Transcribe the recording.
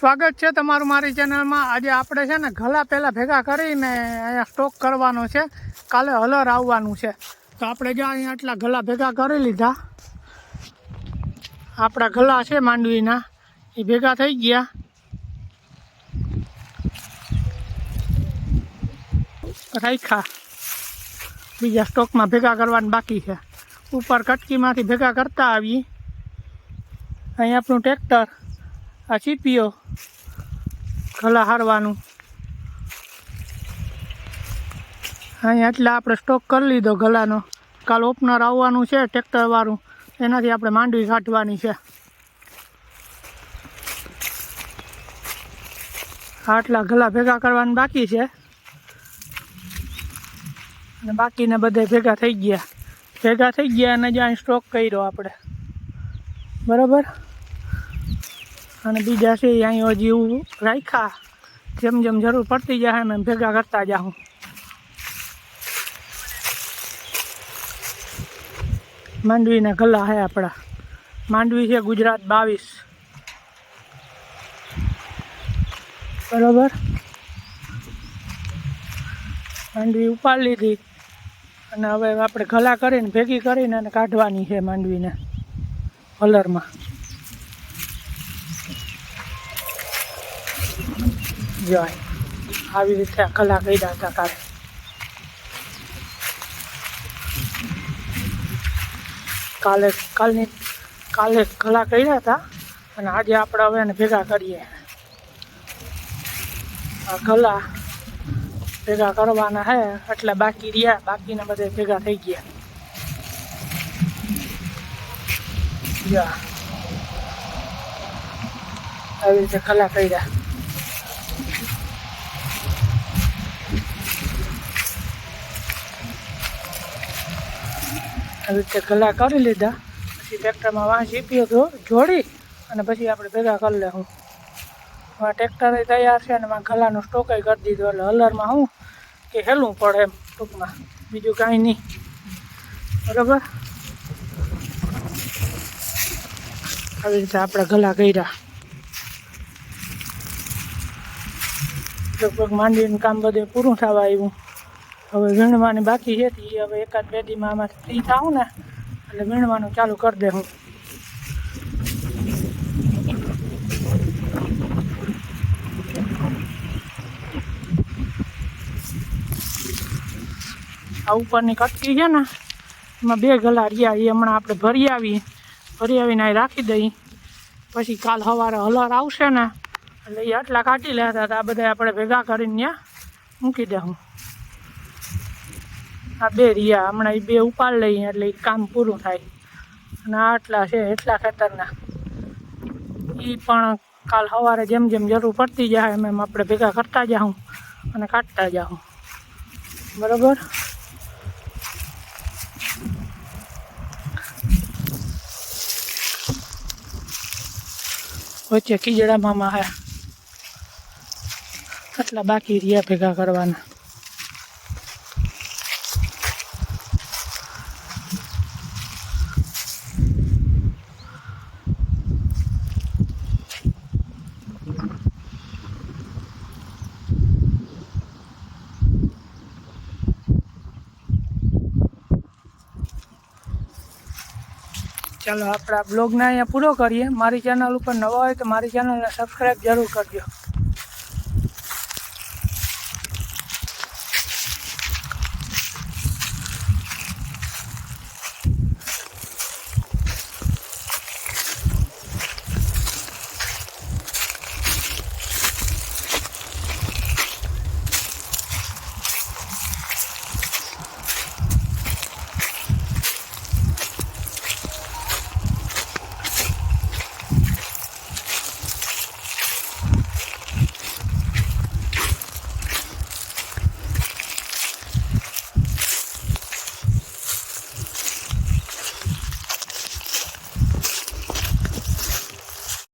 સ્વાગત છે તમારું મારી ચેનલમાં. આજે આપણે છે ને ઘલા પહેલાં ભેગા કરીને અહીંયા સ્ટોક કરવાનો છે. કાલે હલર આવવાનું છે. તો આપણે જો અહીંયા આટલા ઘલા ભેગા કરી લીધા. આપણા ગલા છે માંડવીના. એ ભેગા થઈ ગયા. રાખ્યા. બીજા સ્ટોકમાં ભેગા કરવાનું બાકી છે. ઉપર કટકીમાંથી ભેગા કરતા આવીએ. અહીં આપણું ટ્રેક્ટર આ ચીપીઓ ગલા હારવાનું. અહીંયા એટલે આપણે સ્ટોક કરી લીધો ગલાનો. કાલ ઓપનર આવવાનું છે ટ્રેક્ટરવાળું એનાથી આપણે માંડવી કાઢવાની છે. આટલા ગલા ભેગા કરવાનું બાકી છે. અને બાકીને બધે ભેગા થઈ ગયા. ભેગા થઈ ગયા અને જ્યાં સ્ટોક કર્યો આપણે. બરાબર? અને બીજા છે, અહીં હજી એવું રાખ્યા. જેમ જેમ જરૂર પડતી જાય એમ ભેગા કરતા જાઉં. માંડવીના ગલા હે આપણા. માંડવી છે ગુજરાત બાવીસ. બરોબર? માંડવી ઉપાડી લીધી. અને હવે આપણે ગલા કરીને ભેગી કરીને અને કાઢવાની છે માંડવીને. કલરમાં. જાય. આવી રીતે આ કલા કર્યા હતા કાલે કાલે, કાલની, કાલે કલા કર્યા હતા, અને આજે આપણે હવે એને ભેગા કરીએ. આ કલા ભેગા કરવાના હે, એટલે બાકી રહ્યા, બાકીના બધે ભેગા થઈ ગયા. આવી રીતે કલા કર્યા. આવી રીતે ગલા કરી લીધા. પછી ટ્રેક્ટરમાં વાંસી તો જોડી અને પછી આપણે ભેગા કરી લેવું હવે ટ્રેક્ટર તૈયાર છે અને મારા ગલાનો સ્ટોકે કરી દીધો. એટલે હલરમાં શું કે હેલવું પડે એમ ટૂંકમાં. બીજું કાંઈ નહીં. બરાબર? આવી રીતે આપણે ગલા કર્યા. લગભગ માંડવીનું કામ બધે પૂરું થવા આવ્યું. હવે વીણવાની બાકી છે એ હવે એકાદ બે દીમાં આમાં ફ્રી થાઉં ને, એટલે વીણવાનું ચાલુ કરી દે હું. આ ઉપરની કટકી છે ને, એમાં બે ગલા રહ્યા એ હમણાં આપણે ભરી આવીએ. ભરી આવીને અહીં રાખી દઈએ પછી કાલ સવારે હલર આવશે ને, એટલે એ આટલા કાઢી લેતા હતા, આ બધા આપણે ભેગા કરીને ત્યાં મૂકી દઉં આ બે રહ્યા. હમણાં એ બે ઉપાડ લઈએ એટલે એ કામ પૂરું થાય. અને આટલા છે, એટલા ખેતરના. એ પણ કાલ સવારે જેમ જેમ જરૂર પડતી જાય, એમ એમ આપણે ભેગા કરતા જાઉં અને કાઢતા જાઉં. બરાબર? વચ્ચે ખીજડામાં મામા આટલા બાકી રહ્યા ભેગા કરવાના. ચાલો આપણે આ બ્લોગને અહીંયા પૂરો કરીએ. મારી ચેનલ ઉપર નવા હોય તો મારી ચેનલને સબસ્ક્રાઈબ જરૂર કરજો.